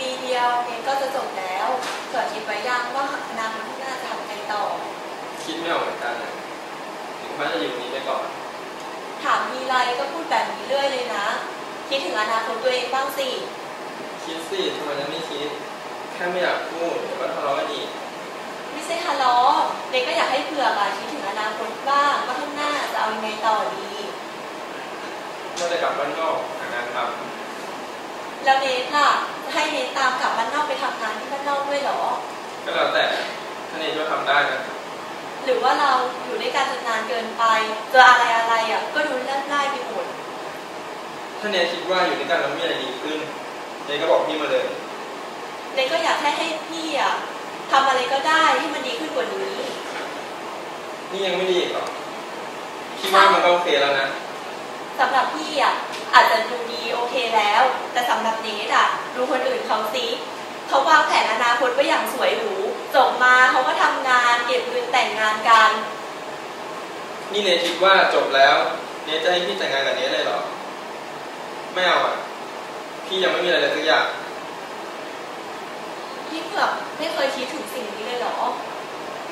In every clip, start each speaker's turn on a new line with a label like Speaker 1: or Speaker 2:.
Speaker 1: ปีเดียวเนก็จะจบแล้วเผื่อคิดไว้ยังว่าอนาคตข้างหน้าจะทำไงต่อ
Speaker 2: คิดไม่ออกเหมือนกันนะถึงว่าจะอยู่นี้ไปก่อน
Speaker 1: ถามมีไรก็พูดแบบนี้เรื่อยเลยนะ คิดถึงอนาคตตัวเองบ้างสิ
Speaker 2: คิดสิทำไมจะไม่คิด แค่ไม่อยากพูดเดี๋ยวก็ทะเลาะกันอีก
Speaker 1: ไม่ใช่ฮะล้อเนก็อยากให้เผื่ออะคิดถึงอนาคตบ้างว่าข้างหน้าจะเอายังไงต่อดี
Speaker 2: เมื่อได้กลับบ้านนอกหางานท
Speaker 1: แล้วเนทล่ะจะให้เนทตามกลับบ้านนอกไปทำงานที่บ้านนอกด้วยเหรอำ
Speaker 2: ก็แล้วแต่ถ้าเนยก็ทำได้นะ
Speaker 1: หรือว่าเราอยู่ด้วยกันจนนานเกินไปเจออะไรอะไรอะก็ดูเลื่อนไล่ไปหมด
Speaker 2: ถ้าเนยคิดว่าอยู่ด้วยกันแล้วมีอะไรดีขึ้นเนยก็บอกพี่มาเลย
Speaker 1: เนทก็อยากให้ให้พี่อะทำอะไรก็ได้ให้มันดีขึ้นกว่านี้
Speaker 2: นี่ยังไม่ดีอีกเหรอคิดว่ามันก็โอเคแล้วนะ
Speaker 1: สำหรับพี่อะ ซิเขาวางแผนอนาคตไว้อย่างสวยหรูจบมาเขาก็ทำงานเก็บเงินแต่งงานกัน
Speaker 2: นี่เนยคิดว่าจบแล้วเนยจะให้พี่แต่งงานกับเนยเลยเหรอไม่เอาอะ พี่ยังไม่มีอะไรเลยสักอย่าง
Speaker 1: พี่เผือกไม่เคยคิดถึงสิ่งนี้เลยเหรอ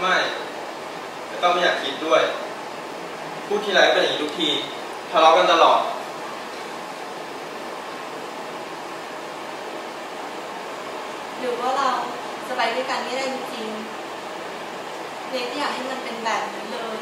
Speaker 2: ไม่แล้วก็ไม่อยากคิดด้วย พูดทีไรก็เป็นอย่างนี้ทุกทีทะเลาะกันตลอด
Speaker 1: หรือว่าเราสบายด้วยกันไม่ได้จริงๆเนทอยากให้มันเป็นแบบนั้นเลย